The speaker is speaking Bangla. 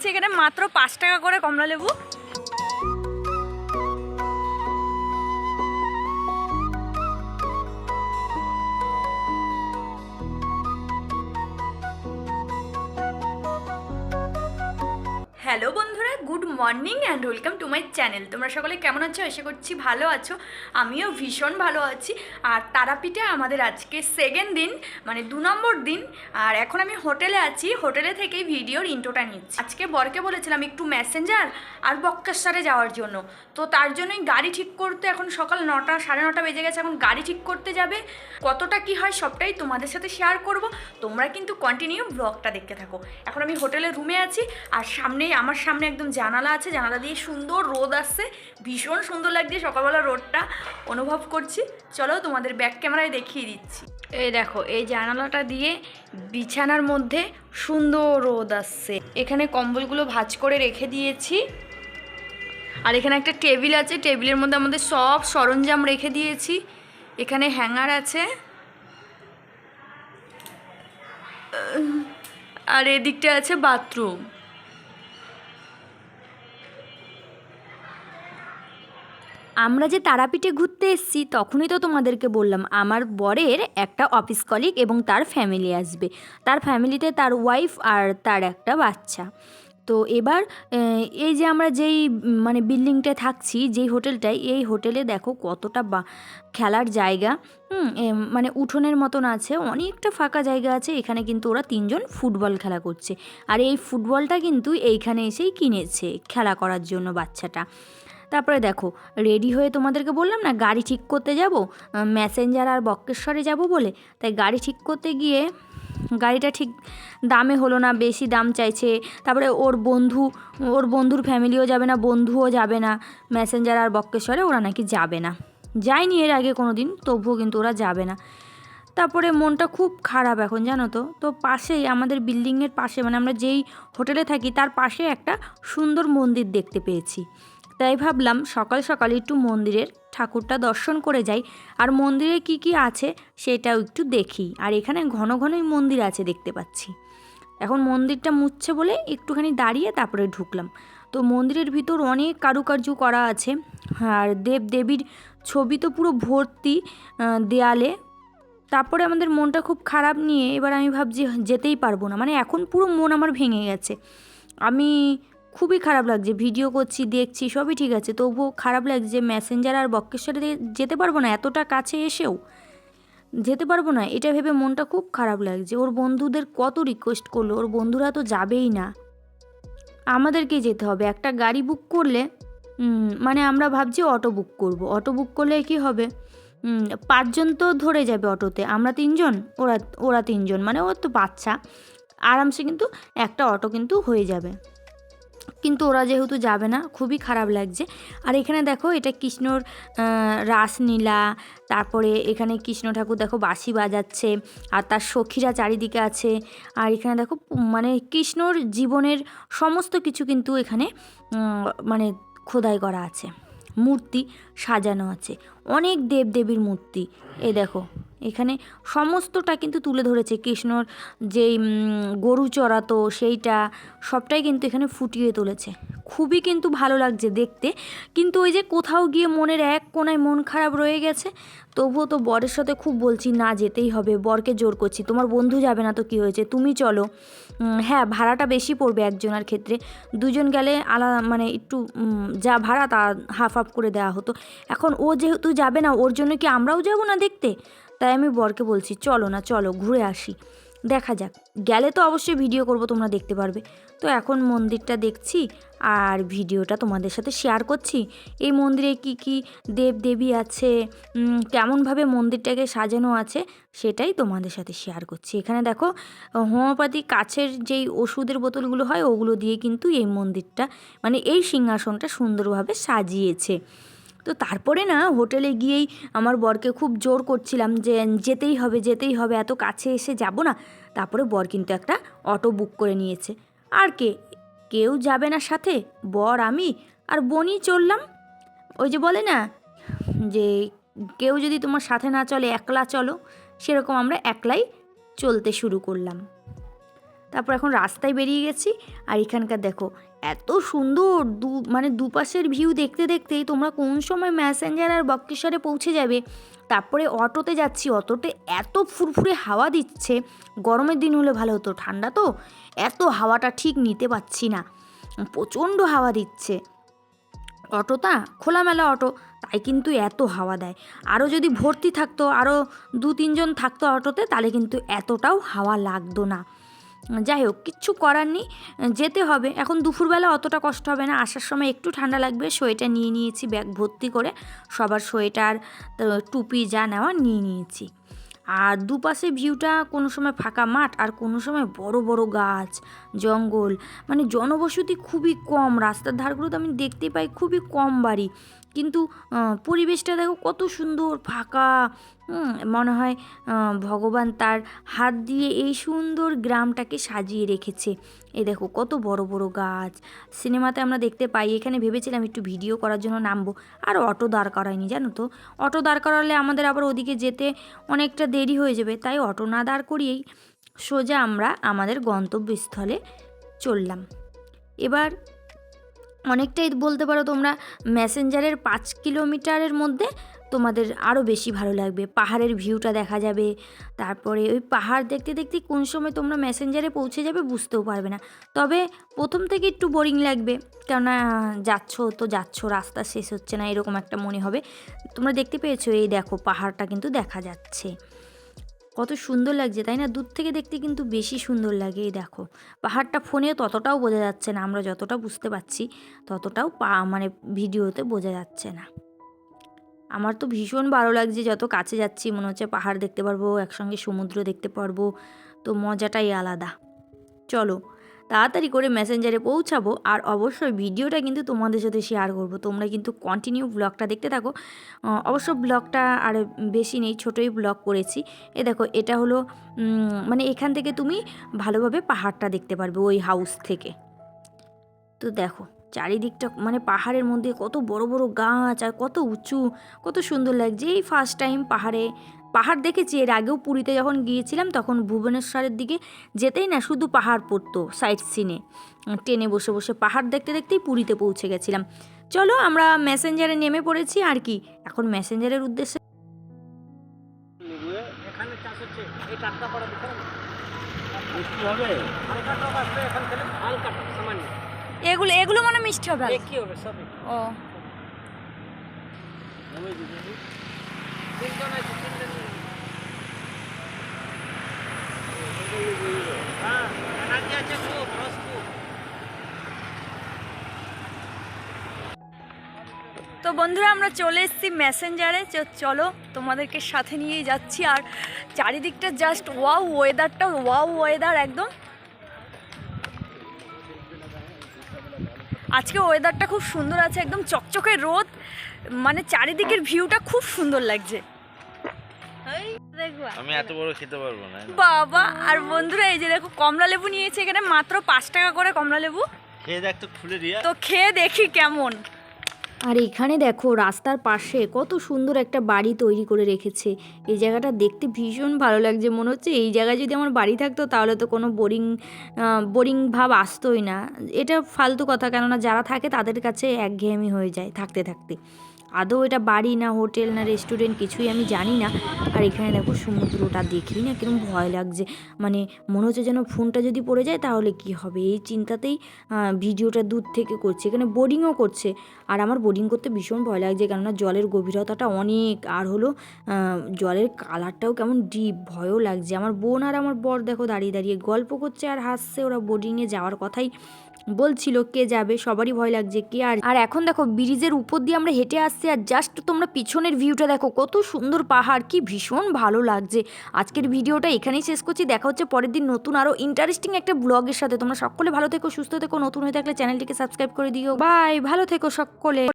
নিয়েছি এখানে মাত্র পাঁচ টাকা করে কমলা লেবু। হ্যালো বন্ধুরা good morning and welcome to my channel. তোমরা সকলে কেমন আছো? আশা করছি ভালো আছো। আমিও ভীষণ ভালো আছি। আর তারাপীঠে আমাদের আজকে সেকেন্ড দিন মানে দু নম্বর দিন। আর এখন আমি হোটেলে আছি। হোটেলে থেকেই ভিডিওর ইন্টোটা নিচ্ছি। আজকে বরকে বলেছিলাম একটু ম্যাসেঞ্জার আর বক্কেশ্বরে যাওয়ার জন্য। তো তার জন্যই গাড়ি ঠিক করতে এখন সকাল নটা, সাড়ে নটা বেজে গেছে। এখন গাড়ি ঠিক করতে যাবে। কতটা কি হয় সবটাই তোমাদের সাথে শেয়ার করব। তোমরা কিন্তু কন্টিনিউ ব্লগটা দেখতে থাকো। এখন আমি হোটেলের রুমে আছি। আর সামনেই, আমার সামনে একদম জানালা আছে, জানালা দিয়ে সুন্দর রোদ আসছে, ভীষণ সুন্দর লাগছে, সকালবেলা রোদটা অনুভব করছি। চলো তোমাদের ব্যাক ক্যামেরায় দেখিয়ে দিচ্ছি। এই দেখো, এই জানালাটা দিয়ে বিছানার মধ্যে সুন্দর রোদ আসছে। এখানে কম্বলগুলো ভাঁজ করে রেখে দিয়েছি। আর এখানে একটা টেবিল আছে, টেবিলের মধ্যে আমাদের সব সরঞ্জাম রেখে দিয়েছি। এখানে হ্যাঙ্গার আছে। আর এদিকটা আছে বাথরুম। আমরা যে তারাপীঠে ঘুরতে এসেছি, তখনই তো তোমাদেরকে বললাম, আমার বরের একটা অফিস কলিগ এবং তার ফ্যামিলি আসবে। তার ফ্যামিলিতে তার ওয়াইফ আর তার একটা বাচ্চা। তো এবার এই যে আমরা যেই মানে বিল্ডিংটায় থাকছি, যেই হোটেলটায় এই হোটেলে দেখো কতটা বা, খেলার জায়গা। মানে উঠোনের মতন আছে, অনেকটা ফাঁকা জায়গা আছে, এখানে কিন্তু ওরা তিনজন ফুটবল খেলা করছে। আর এই ফুটবলটা কিন্তু এইখানে এসেই কিনেছে, খেলা করার জন্য বাচ্চাটা। তারপরে দেখো রেডি হয়ে তোমাদেরকে বললাম না, গাড়ি ঠিক করতে যাব ম্যাসেঞ্জার আর বক্রেশ্বরে যাব বলে, তাই গাড়ি ঠিক করতে গিয়ে গাড়িটা ঠিক দামে হলো না, বেশি দাম চাইছে, তারপরে ওর বন্ধু, ওর বন্ধুর ফ্যামিলিও যাবে না, বন্ধুও যাবে না ম্যাসেঞ্জার আর বক্রেশ্বরে ওরা নাকি যাবে না। যায়নি এর আগে কোনো দিন তবুও কিন্তু ওরা যাবে না। তারপরে মনটা খুব খারাপ এখন, জানো তো? তো পাশেই, আমাদের বিল্ডিংয়ের পাশে মানে আমরা যেই হোটেলে থাকি, তার পাশে একটা সুন্দর মন্দির দেখতে পেয়েছি। তাই ভাবলাম, সকাল সকাল একটু মন্দিরের ঠাকুরটা দর্শন করে যাই। আর মন্দিরে কি কি আছে সেটাও একটু দেখি। আর এখানে ঘন ঘনই মন্দির আছে দেখতে পাচ্ছি। এখন মন্দিরটা মুছছে বলে একটুখানি দাঁড়িয়ে তারপরে ঢুকলাম। তো মন্দিরের ভিতর অনেক কারুকার্য করা আছে। আর দেব দেবীর ছবি তো পুরো ভর্তি দেয়ালে। তারপরে আমাদের মনটা খুব খারাপ নিয়ে এবার আমি ভাবছি যেতেই পারব না। মানে এখন পুরো মন আমার ভেঙে গেছে। আমি খুবই খারাপ লাগছে ভিডিও করছি, দেখছি, সবই ঠিক আছে। তবুও খারাপ লাগছে ম্যাসেঞ্জার আর বক্রেশ্বরে যেতে পারব না, এতটা কাছে এসেও যেতে পারব না, এটা ভেবে মনটা খুব খারাপ লাগছে। ওর বন্ধুদের কত রিকোয়েস্ট করল, ওর বন্ধুরা তো যাবেই না। আমাদেরকে যেতে হবে, একটা গাড়ি বুক করলে মানে আমরা ভাবছি অটো বুক করব। অটো বুক করলে কি হবে? পাঁচজন তো ধরে যাবে অটোতে, আমরা তিনজন, ওরা ওরা তিনজন মানে ওর তো বাচ্চা। আরামসে কিন্তু একটা অটো কিন্তু হয়ে যাবে। কিন্তু ওরা যেহেতু যাবে না, খুবই খারাপ লাগছে। আর এখানে দেখো, এটা কৃষ্ণর রাসলীলা, তারপরে এখানে কৃষ্ণ ঠাকুর দেখো, বাঁশি বাজাচ্ছে, আর তার সখীরা চারিদিকে আছে। আর এখানে দেখো মানে কৃষ্ণর জীবনের সমস্ত কিছু কিন্তু এখানে মানে খোদাই করা আছে। মূর্তি সাজানো আছে। অনেক দেবদেবীর মূর্তি। এ দেখো। এখানে সমস্তটা কিন্তু তুলে ধরেছে। কৃষ্ণর যেই গরু চড়াতো সেইটা সবটাই কিন্তু এখানে ফুটিয়ে তুলেছে। খুবই কিন্তু ভালো লাগছে দেখতে। কিন্তু ওই যে কোথাও গিয়ে মনের এক কোনায় মন খারাপ রয়ে গেছে, তবুও তো বরের সাথে খুব বলছি, না, যেতেই হবে, বরকে জোর করছি, তোমার বন্ধু যাবে না তো কি হয়েছে? তুমি চলো। হ্যাঁ ভাড়াটা বেশি পড়বে একজনের ক্ষেত্রে। দুজন গেলে আলাদা মানে একটু যা ভাড়া তা হাফ হাফ করে দেওয়া হতো। এখন ও যেহেতু যাবে না, ওর জন্য কি আমরাও যাব না দেখতে? তাই আমি বরকে বলছি, চলো না, চলো, ঘুরে আসি। দেখা যাক। গেলে তো অবশ্যই ভিডিও করব, তোমরা দেখতে পারবে। তো এখন মন্দিরটা দেখছি আর ভিডিওটা তোমাদের সাথে শেয়ার করছি। এই মন্দিরে কি কি দেব দেবী আছে কেমনভাবে মন্দিরটাকে সাজানো আছে, সেটাই তোমাদের সাথে শেয়ার করছি। এখানে দেখো হোমিওপ্যাথি কাছের যেই ওষুধের বোতলগুলো হয়, ওগুলো দিয়ে কিন্তু এই মন্দিরটা মানে এই সিংহাসনটা সুন্দরভাবে সাজিয়েছে। তো তারপরে না হোটেলে গিয়েই আমার বরকে খুব জোর করছিলাম যে, যেতেই হবে যেতেই হবে, এত কাছে এসে যাব না। তারপরে বর কিন্তু একটা অটো বুক করে নিয়েছে। আর কে? কেউ যাবে না সাথে? বর, আমি? আর বনি চললাম? ওই যে বলে না যে, কেউ যদি তোমার সাথে না চলে, একলা চলো। সেরকম আমরা একলাই চলতে শুরু করলাম। তারপর এখন রাস্তায় বেরিয়ে গেছি। আর এখানকার দেখো, এত সুন্দর দু মানে দুপাশের ভিউ দেখতে দেখতেই তোমরা কোন সময় ম্যাসেঞ্জার আর বক্রেশ্বরে পৌঁছে যাবে। তারপরে অটোতে যাচ্ছি, অটোতে এত ফুরফুরে হাওয়া দিচ্ছে। গরমের দিন হলে ভালো হতো, ঠান্ডা তো। এত হাওয়াটা ঠিক নিতে পারছি না। প্রচণ্ড হাওয়া দিচ্ছে। অটোটা খোলামেলা অটো, তাই কিন্তু এত হাওয়া দেয়। আরও যদি ভর্তি থাকতো আরও দু তিনজন থাকতো অটোতে, তাহলে কিন্তু এতটাও হাওয়া লাগতো না। যাই হোক, কিচ্ছু করার নেই, যেতে হবে। এখন দুপুরবেলা অতটা কষ্ট হবে না, আসার সময় একটু ঠান্ডা লাগবে। সোয়েটার নিয়ে নিয়েছি, ব্যাগ ভর্তি করে সবার সোয়েটার টুপি যা নেওয়া নিয়ে নিয়েছি। আর দুপাশে ভিউটা কোনো সময় ফাঁকা মাঠ, আর কোনো সময় বড় বড় গাছ, জঙ্গল। মানে জনবসতি খুবই কম, রাস্তার ধারগুলো তো আমি দেখতে পাই খুবই কম বাড়ি। কিন্তু পরিবেশটা দেখো কত সুন্দর, ফাঁকা। মনে হয় ভগবান তার হাত দিয়ে এই সুন্দর গ্রামটাকে সাজিয়ে রেখেছে। এই দেখো কত বড় বড় গাছ। সিনেমাতে আমরা দেখতে পাই, এখানে ভেবেছিলাম একটু ভিডিও করার জন্য নামবো। আর অটো দাঁড় করায়নি, জানো তো? অটো দাঁড় করালে আমাদের আবার ওদিকে যেতে অনেকটা দেরি হয়ে যাবে, তাই অটো না দাঁড় করিয়েই সোজা আমরা আমাদের গন্তব্যস্থলে চললাম। এবার অনেকটাই বলতে পারো তোমরা ম্যাসেঞ্জারের পাঁচ কিলোমিটারের মধ্যে তোমাদের আরও বেশি ভালো লাগবে। পাহাড়ের ভিউটা দেখা যাবে। তারপরে ওই পাহাড় দেখতে দেখতে কোন সময় তোমরা ম্যাসেঞ্জারে পৌঁছে যাবে বুঝতেও পারবে না। তবে প্রথম থেকে একটু বোরিং লাগবে। কেননা যাচ্ছ তো যাচ্ছ, রাস্তা শেষ হচ্ছে না, এরকম একটা মনে হবে। তোমরা দেখতে পেয়েছ, এই দেখো পাহাড়টা কিন্তু দেখা যাচ্ছে। কত সুন্দর লাগছে, তাই না? দূর থেকে দেখতে কিন্তু বেশি সুন্দর লাগে, এই দেখো। পাহাড়টা ফোনে ততটাও বোঝা যাচ্ছে না, আমরা যতটা বুঝতে পারছি ততটাও পা মানে ভিডিওতে বোঝা যাচ্ছে না। আমার তো ভীষণ ভালো লাগছে, যত কাছে যাচ্ছি, মনে হচ্ছে পাহাড় দেখতে পারব, একসঙ্গে সমুদ্র দেখতে পারব, তো মজাটাই আলাদা। চলো তাড়াতাড়ি করে মেসেঞ্জারে পৌঁছাবো আর অবশ্যই ভিডিওটা কিন্তু তোমাদের সাথে শেয়ার করব। তোমরা কিন্তু কন্টিনিউ ব্লগটা দেখতে থাকো। অবশ্য ব্লগটা আর বেশি নেই, ছোটোই ব্লগ করেছি। এ দেখো, এটা হলো মানে এখান থেকে তুমি ভালোভাবে পাহাড়টা দেখতে পারবে ওই হাউস থেকে। তো দেখো, চারিদিকটা মানে পাহাড়ের মধ্যে কত বড় বড় গাছ আর কত উঁচু, কত সুন্দর লাগছে। এই ফার্স্ট টাইম পাহাড়ে পাহাড় দেখেছি এর আগেও পুরীতে যখন গিয়েছিলাম তখন ভুবনেশ্বরের দিকে যেতেই না শুধু পাহাড় পড়তো সাইড সিনে ট্রেনে বসে বসে পাহাড় দেখতে দেখতেই পুরীতে পৌঁছে গেছিলাম। চলো আমরা মেসেঞ্জারে নেমে পড়েছি আর কি? এখন মেসেঞ্জারের উদ্দেশ্যে এগুলো এগুলো মানে মিষ্টি হবে কি হবে সবই। ও নেবে দিদি তিনজন আছে তিনজন নিয়ে নিন। হ্যাঁ এনার্জি আছে খুব রস খুব তো বন্ধুরা, আমরা চলে এসেছি মেসেঞ্জারে। চলো, তোমাদেরকে সাথে নিয়ে যাচ্ছি। আর চারিদিকটা জাস্ট ওয়াও ওয়েদারটা ওয়াও ওয়েদার একদম। আজকে ওয়েদারটা খুব সুন্দর আছে, একদম চকচকে রোদ। মানে চারিদিকের ভিউটা খুব সুন্দর লাগছে। আমি এত বড় খেতে পারব না বাবা আর বন্ধুরা এই যে দেখো কমলা লেবু নিয়েছে এখানে মাত্র পাঁচ টাকা করে কমলা লেবু। খেয়ে দেখ তো খুলে দিয়া। তো খেয়ে দেখি কেমন। আর এখানে দেখো রাস্তার পাশে কত সুন্দর একটা বাড়ি তৈরি করে রেখেছে। এই জায়গাটা দেখতে ভীষণ ভালো লাগছে মনে হচ্ছে এই জায়গায় যদি আমার বাড়ি থাকতো তাহলে তো কোনো বোরিং বোরিং ভাব আসতোই না। এটা ফালতু কথা কেননা যারা থাকে তাদের কাছে একঘেয়েমি হয়ে যায় থাকতে থাকতে। আদৌ এটা বাড়ি না হোটেল না রেস্টুরেন্ট কিছুই আমি জানি না। আর এখানে দেখো সমুদ্রটা দেখেই না কিরম ভয় লাগছে। মানে মনে হচ্ছে যেন ফোনটা যদি পড়ে যায় তাহলে কি হবে? এই চিন্তাতেই ভিডিওটা দূর থেকে করছে। এখানে বোর্ডিংও করছে। আর আমার বোর্ডিং করতে ভীষণ ভয় লাগছে কেননা জলের গভীরতাটা অনেক। আর হলো জলের কালারটাও কেমন ডিপ ভয়ও লাগছে। আমার বোন আর আমার বর দেখো দাঁড়িয়ে দাঁড়িয়ে গল্প করছে আর হাসছে ওরা বোর্ডিংয়ে যাওয়ার কথাই। বলছিল, কে যাবে? সবারই ভয় লাগছে, কে আর আর এখন দেখো, ব্রিজের উপর দিয়ে আমরা হেঁটে আসছি আর জাস্ট তোমরা পিছনের ভিউটা দেখো, কত সুন্দর পাহাড়, কি ভীষণ ভালো লাগছে। আজকের ভিডিওটা এখানেই শেষ করছি, দেখা হচ্ছে পরের দিন নতুন আরও ইন্টারেস্টিং একটা ব্লগের সাথে। তোমরা সকলে ভালো থেকো, সুস্থ থেকো, নতুন হয়ে থাকলে চ্যানেলটিকে সাবস্ক্রাইব করে দিও। বাই ভালো থেকো সকলে।